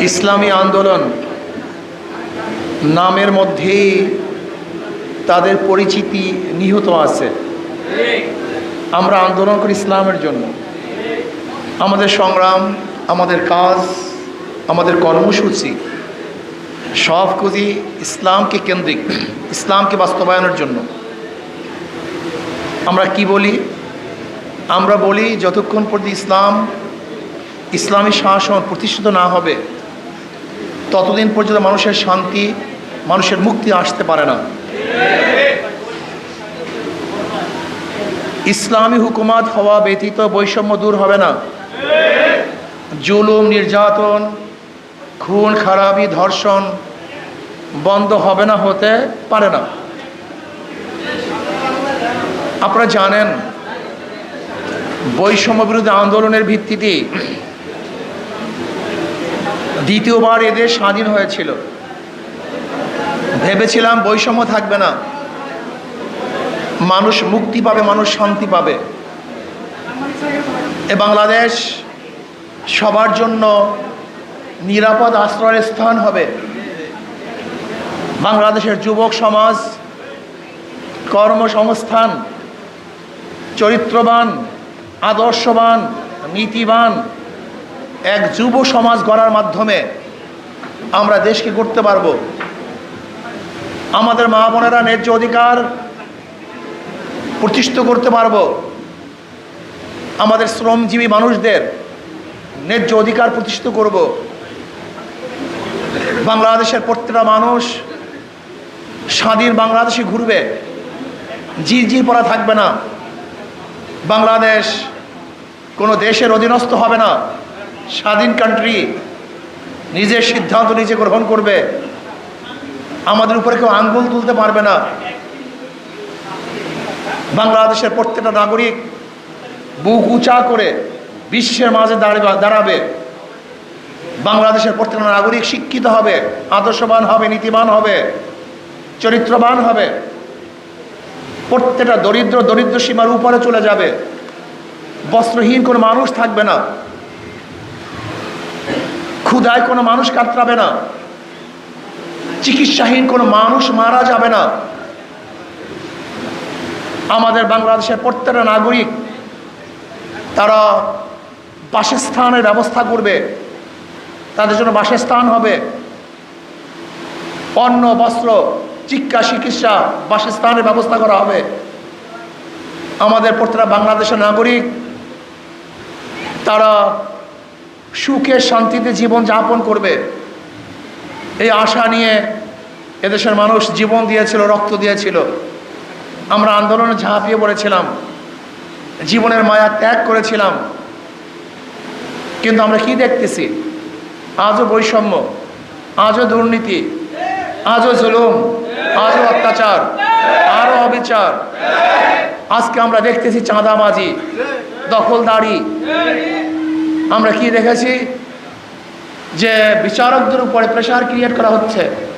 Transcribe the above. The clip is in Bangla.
ইসলামী আন্দোলন নামের মধ্যেই তাদের পরিচিতি নিহত আছে। আমরা আন্দোলন করি ইসলামের জন্য। আমাদের সংগ্রাম, আমাদের কাজ, আমাদের কর্মসূচি সব খুঁজি ইসলামকে কেন্দ্রিক, ইসলামকে বাস্তবায়নের জন্য। আমরা কি বলি? আমরা বলি, যতক্ষণ পর্যন্ত ইসলাম, ইসলামী শাসন প্রতিষ্ঠিত না হবে ততদিন পর্যন্ত মানুষের শান্তি, মানুষের মুক্তি আসতে পারে না। ইসলামী হুকুমাত হওয়া ব্যতীত বৈষম্য দূর হবে না। জুলুম, নির্যাতন, খুন, খারাপি, ধর্ষণ বন্ধ হবে না, হতে পারে না। আপনারা জানেন, বৈষম্য বিরোধী আন্দোলনের ভিত্তিতে দ্বিতীয়বার এদের স্বাধীন হয়েছিল। ভেবেছিলাম বৈষম্য থাকবে না। মানুষ মুক্তি পাবে, মানুষ শান্তি পাবে। এ বাংলাদেশ সবার জন্য নিরাপদ আশ্রয়ের স্থান হবে। বাংলাদেশের যুবক সমাজ, কর্মসংস্থান, চরিত্রবান, আদর্শবান, নীতিবান এক যুব সমাজ গড়ার মাধ্যমে আমরা দেশকে করতে পারব। আমাদের মা বোনেরা ন্যায্য অধিকার প্রতিষ্ঠিত করতে পারব। আমাদের শ্রমজীবী মানুষদের ন্যায্য অধিকার প্রতিষ্ঠিত করব। বাংলাদেশের প্রত্যেকটা মানুষ স্বাধীন বাংলাদেশে ঘুরবে। জি জি পড়া থাকবে না। বাংলাদেশ কোনো দেশের অধীনস্থ হবে না। স্বাধীন কান্ট্রি নিজের সিদ্ধান্ত নিজে গ্রহণ করবে। আমাদের উপরে কেউ আঙ্গুল তুলতে পারবে না। বাংলাদেশের প্রত্যেকটা নাগরিক বুক উঁচা করে বিশ্বের মাঝে দাঁড়াবে দাঁড়াবে। বাংলাদেশের প্রত্যেকটা নাগরিক শিক্ষিত হবে, আদর্শবান হবে, নীতিবান হবে, চরিত্রবান হবে। প্রত্যেকটা দরিদ্র দরিদ্র সীমার উপরে চলে যাবে। বস্ত্রহীন কোনো মানুষ থাকবে না। ক্ষুদায় কোনো মানুষ কাতরাবে না। চিকিৎসাহীন কোনো মানুষ মারা যাবে না। আমাদের বাংলাদেশের প্রত্যেকটা নাগরিক, তারা বাসস্থানের ব্যবস্থা করবে। তাদের জন্য বাসস্থান হবে। অন্ন, বস্ত্র, চিকিৎসা চিকিৎসা, বাসস্থানের ব্যবস্থা করা হবে। আমাদের প্রত্যেকটা বাংলাদেশের নাগরিক, তারা সুখে শান্তিতে জীবন যাপন করবে। এই আশা নিয়ে এদেশের মানুষ জীবন দিয়েছিল, রক্ত দিয়েছিল। আমরা আন্দোলনে ঝাঁপিয়ে পড়েছিলাম। জীবনের মায়া ত্যাগ করেছিলাম। কিন্তু আমরা কি দেখতেছি? আজও বৈষম্য, আজও দুর্নীতি, আজও জুলুম, আজও অত্যাচার, আরও অবিচার। আজকে আমরা দেখতেছি চাঁদাবাজি, দখলদারি আমরা কি দেখেছি? যে বিচারকদের উপরে প্রেশার ক্রিয়েট করা হচ্ছে।